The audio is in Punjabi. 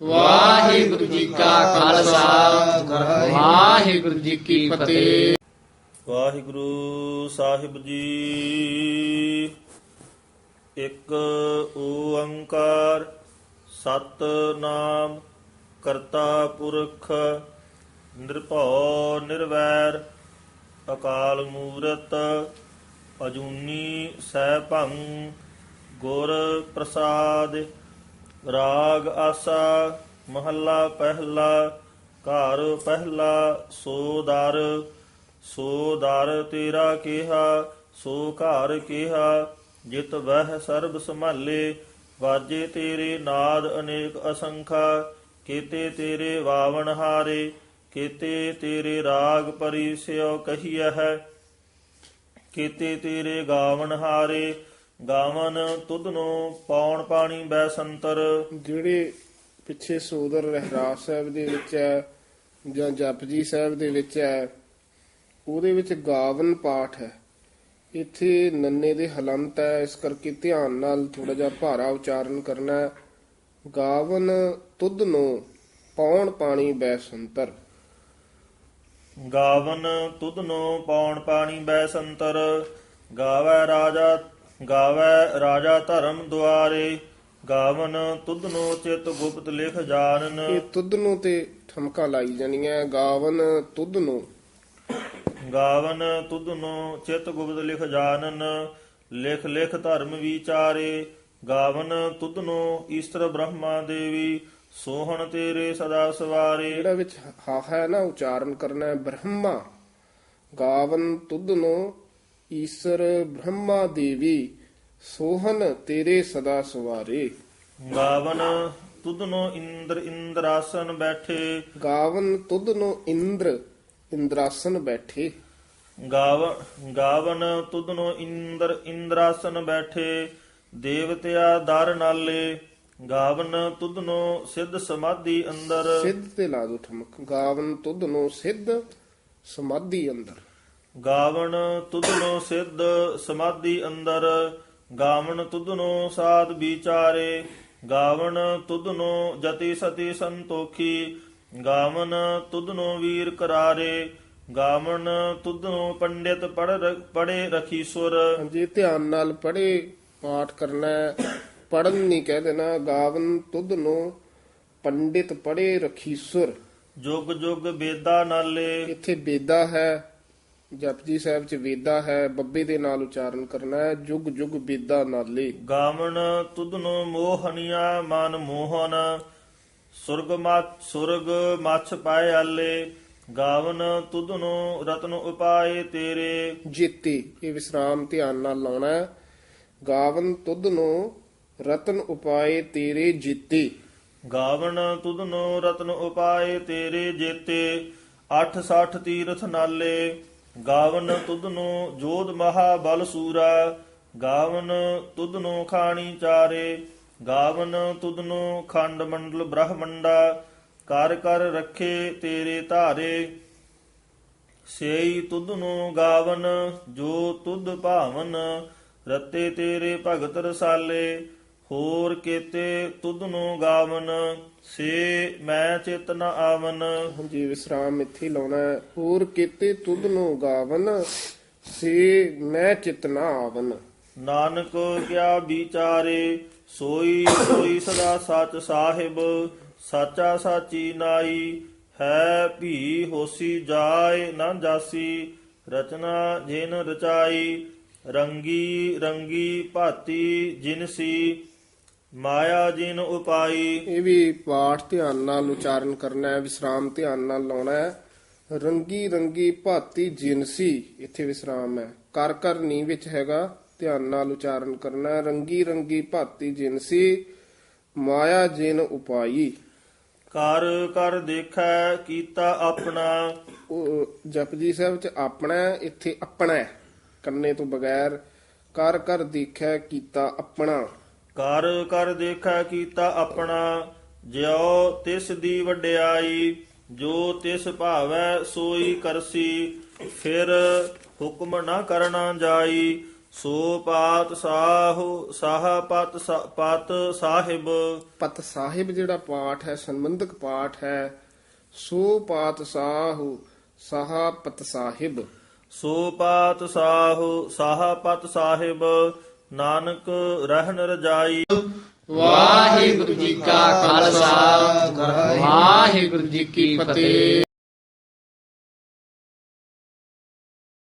ਵਾਹਿਗੁਰੂ ਜੀ ਕਾ ਖਾਲਸਾ। ਵਾਹਿਗੁਰੂ ਜੀ ਕੀ ਫਤਿਹ। ਵਾਹਿਗੁਰੂ ਸਾਹਿਬ ਜੀ। ਇੱਕ ਓੰਕਾਰ ਸਤਨਾਮ ਕਰਤਾ ਪੁਰਖ ਨਿਰਭਉ ਨਿਰਵੈਰ ਅਕਾਲ ਮੂਰਤ ਅਜੂਨੀ ਸੈਭੰ ਗੁਰ ਪ੍ਰਸਾਦ ਰਾਗ ਆਸਾ, ਮਹੱਲਾ ਪਹਿਲਾ, ਘਰ ਪਹਿਲਾ, ਸੋ ਦਰ ਸੋ ਦਰ ਤੇਰਾ ਕਿਹਾ, ਸੋ ਘਰ ਕਿਹਾ, ਜਿਤ ਵਹਿ ਸਰਬ ਸੰਭਾਲੇ, ਵਾਜੇ ਤੇਰੇ ਨਾਦ ਅਨੇਕ ਅਸੰਖਾ, ਕੀਤੇ ਤੇਰੇ ਵਾਵਣ ਹਾਰੇ, ਕੀਤੇ ਤੇਰੇ ਰਾਗ ਪਰਿਸਿਓ ਕਹੀਐ ਹੈ, ਕੀਤੇ ਤੇਰੇ ਗਾਵਨ ਹਾਰੇ ਗਾਵਨ ਤੁਧਨੋ ਪੌਣ ਪਾਣੀ ਬੈ ਸੰਤਰ ਜਿਹੜੇ ਪਿੱਛੇ ਸੋਦਰ ਰਹਿਰਾਸ ਸਾਹਿਬ ਦੇ ਵਿੱਚ ਹੈ ਜਾਂ ਜਪਜੀ ਸਾਹਿਬ ਦੇ ਵਿੱਚ ਹੈ ਉਹਦੇ ਵਿੱਚ ਗਾਵਨ ਪਾਠ ਹੈ। ਇੱਥੇ ਨੰਨੇ ਦੇ ਹਲੰਤ ਹੈ ਇਸ ਕਰਕੇ ਧਿਆਨ ਨਾਲ ਥੋੜਾ ਜਿਹਾ ਭਾਰਾ ਉਚਾਰਨ ਕਰਨਾ ਹੈ। ਗਾਵਨ ਤੁਧ ਨੂੰ ਪੌਣ ਪਾਣੀ ਬੈ ਸੰਤਰ ਗਾਵਨ ਤੁਧਨੋ ਪੌਣ ਪਾਣੀ ਬੈ ਸੰਤਰ ਗਾਵੈ ਰਾਜਾ ਗਾਵੈ ਰਾਜਾ ਧਰਮ ਦੁਆਰੇ ਗਾਵਨ ਤੁਧਨੋ ਚਿਤ ਗੁਪਤ ਲਿਖ ਜਾਣਨ। ਇਹ ਤੁਧ ਨੂੰ ਤੇ ਠਮਕਾ ਲਾਈ ਜਾਣੀ ਹੈ ਗਾਵਨ ਤੁਧ ਨੂੰ ਗਾਵਨ ਤੁਧਨੋ ਚਿਤ ਗੁਪਤ ਲਿਖ ਜਾਣਨ ਲਿਖ ਲਿਖ ਧਰਮ ਵਿਚਾਰੇ ਗਾਵਨ ਤੁਧਨੋ ਈਸ਼ਰ ਬ੍ਰਹਮਾ ਦੇਵੀ ਸੋਹਣ ਤੇਰੇ ਸਦਾ ਸਵਾਰੇ। ਜਿਹੜਾ ਵਿੱਚ ਹਾ ਹੈ ਨਾ ਉਚਾਰਨ ਕਰਨਾ ਹੈ ਬ੍ਰਹਮਾ ਗਾਵਨ ਤੁਧ ਨੂੰ ਈਸ਼ਰ ਬ੍ਰਹਮਾ ਦੇਵੀ ਸੋਹਨ ਤੇਰੇ ਸਦਾ ਸਵਾਰੇ। ਗਾਵਨ ਤੁਧਨੋ ਇੰਦਰ ਇੰਦਰਾਸਨ ਬੈਠੇ। ਗਾਵਨ ਤੁਧ ਨੂੰ ਇੰਦਰ ਇੰਦਰਾਸਨ ਬੈਠੇ। ਗਾਵ- ਗਾਵਨ ਤੁਧਨੋ ਇੰਦਰ ਇੰਦਰਾਸਨ ਬੈਠੇ। ਦੇਵਤਿਆ ਦਰ ਨਾਲੇ ਗਾਵਨ ਤੁਧਨੋ ਸਿੱਧ ਸਮਾਧੀ ਅੰਦਰ। ਸਿੱਧ ਤੇ ਲਾ ਦੋ ਠਮਕ। ਗਾਵਨ ਤੁਧ ਨੂੰ ਸਿੱਧ ਸਮਾਧੀ ਅੰਦਰ। ਗਾਵਨ ਤੁਧਨੋ ਸਿੱਧ ਸਮਾਧੀ ਅੰਦਰ ਗਾਵਨ ਤੁਧਨੋ ਸਾਧ ਵਿਚਾਰੇ ਗਾਵਨ ਤੁਧਨੋ ਜਤੀ ਸਤੀ ਸੰਤੋਖੀ ਗਾਵਨ ਤੁਧਨੋ ਵੀਰ ਕਰਾਰੇ ਗਾਵਨ ਤੁਧਨੋ ਪੰਡਿਤ ਪੜ ਪੜੇ ਰਖੀ ਸੁਰ। ਜੇ ਧਿਆਨ ਨਾਲ ਪੜ੍ਹੇ ਪਾਠ ਕਰਨਾ ਪੜਨ ਨਹੀਂ ਕਹਿ ਦੇਣਾ ਗਾਵਨ ਤੁਧ ਨੂੰ ਪੰਡਿਤ ਪੜ੍ਹੇ ਰਖੀਸੁਰ ਜੁਗ ਜੁਗ ਬੇਦਾ ਨਾਲੇ। ਇੱਥੇ ਬੇਦਾ ਹੈ। ਜਪਜੀ ਸਾਹਿਬ ਚ ਵੇਦਾ ਹੈ ਬੱਬੇ ਦੇ ਨਾਲ ਉਚਾਰਨ ਕਰਨਾ ਹੈ ਜੁਗ ਜੁਗ ਬੇਦਾ ਨਾਲੇ। ਗਾਵਨ ਤੁਧਨੋ ਮੋਹਨੀਆ ਮਨ ਮੋਹਨ ਸੁਰਗ ਮਾ ਸੁਰਗ ਮਛ ਪਾਏ ਆਲੇ ਗਾਵਨ ਤੁਧਨੋ ਰਤਨ ਉਪਾਏ ਤੇਰੇ। ਜੀਤੀ ਇਹ ਵਿਸਰਾਮ ਧਿਆਨ ਨਾਲ ਲਾਉਣਾ ਹੈ। ਗਾਵਨ ਤੁਧ ਨੂੰ ਰਤਨ ਉਪਾਏ ਤੇਰੇ ਜੀਤੀ। ਗਾਵਨ ਤੁਧਨੋ ਰਤਨ ਉਪਾਏ ਤੇਰੇ ਜੇਤੇ 860 ਤੀਰਥ ਨਾਲੇ। ਗਾਵਨ ਤੁਧਨੋ ਜੋਧ ਮਹਾ ਬਲ ਸੂਰਾ, ਗਾਵਨ ਤੁਧਨੋ ਖਾਣੀ ਚਾਰੇ, ਗਾਵਨ ਤੁਧਨੋ ਖੰਡ ਮੰਡਲ ਬ੍ਰਹਮੰਡਾ, ਕਰ ਕਰ ਰੱਖੇ ਤੇਰੇ ਧਾਰੇ। ਸੇਈ ਤੁਧਨੋ ਗਾਵਨ, ਜੋ ਤੁਧ ਭਾਵਨ, ਰਤੇ ਤੇਰੇ ਭਗਤ ਰਸਾਲੇ। ਹੋਰ ਕੀਤੇ ਤੁਧਨੋ ਗਾਵਨ ਸੇ ਮੈਂ ਚਿਤ ਨ ਆਵਨ। ਹਾਂਜੀ ਵਿਸਰਾਮ ਇੱਥੇ ਲਾਉਣਾ ਹੈ। ਹੋਰ ਕੀਤੇ ਤੁਧ ਨੂੰ ਗਾਵਨ ਸੇ ਮੈਂ ਚਿਤਨਾ ਆਵਨ। ਨਾਨਕ ਕਿਆ ਵਿਚਾਰੇ ਸੋਈ ਸੋਈ ਸਦਾ ਸਚ ਸਾਹਿਬ ਸਾਚਾ ਸਾਚੀ ਨਾਈ ਹੈ ਭੀ ਹੋਸੀ ਜਾਏ ਨਾ ਜਾਸੀ ਰਚਨਾ ਜਿਨ ਰਚਾਈ ਰੰਗੀ ਰੰਗੀ ਭਾਤੀ ਜਿਨਸੀ ਮਾਇਆ ਜਿਨ ਉਪਾਈ। ਇਹ ਵੀ ਪਾਠ ਧਿਆਨ ਨਾਲ ਉਚਾਰਨ ਕਰਨਾ ਹੈ ਵਿਸਰਾਮ ਧਿਆਨ ਨਾਲ ਲਾਉਣਾ ਹੈ। ਰੰਗੀ ਰੰਗੀ ਭਾਤੀ ਜਿਨਸੀ ਇੱਥੇ ਵਿਸਰਾਮ ਹੈ। ਕਰ ਕਰ ਨੀ ਵਿੱਚ ਹੈਗਾ ਧਿਆਨ ਨਾਲ ਉਚਾਰਨ ਕਰਨਾ ਹੈ। ਰੰਗੀ ਰੰਗੀ ਭਾਤੀ ਜਿਨਸੀ ਮਾਇਆ ਜਿਨ ਉਪਾਈ। ਕਰ ਕਰ ਦੇਖੈ ਕੀਤਾ ਆਪਣਾ। ਉਹ ਜਪਜੀ ਸਾਹਿਬ ਚ ਆਪਣਾ ਹੈ, ਇੱਥੇ ਆਪਣਾ ਹੈ। ਕੰਨੇ ਤੋਂ ਬਗੈਰ ਕਰ ਕਰ ਦੇਖਿਆ ਕੀਤਾ ਆਪਣਾ। ਕਰ ਕਰ ਦੇਖੈ ਕੀਤਾ ਆਪਣਾ ਜਿਉ ਤਿਸ ਦੀ ਵਡਿਆਈ ਜੋ ਤਿਸ ਭਾਵੈ ਸੋਈ ਕਰਸੀ ਫਿਰ ਹੁਕਮ ਨਾ ਕਰਨਾ ਜਾਈ ਸੋ ਪਾਤ ਸਾਹੁ ਸਾਹ ਪਤ ਪਤ ਸਾਹਿਬ। ਪਤ ਸਾਹਿਬ ਜਿਹੜਾ ਪਾਠ ਹੈ ਸੰਬੰਧਕ ਪਾਠ ਹੈ ਸੋ ਪਾਤ ਸਾਹੂ ਸਾਹਾ ਪਤ ਸਾਹਿਬ। ਸੋ ਪਾਤ ਸਾਹੁ ਸਾਹ ਪਤ ਸਾਹਿਬ। ਨਾਨਕ ਰਹਿਨ ਰਜਾਈ। ਵਾਹਿਗੁਰੂ ਜੀ ਕਾ ਖਾਲਸਾ ਵਾਹਿਗੁਰੂ ਜੀ ਕੀ ਫਤਿਹ।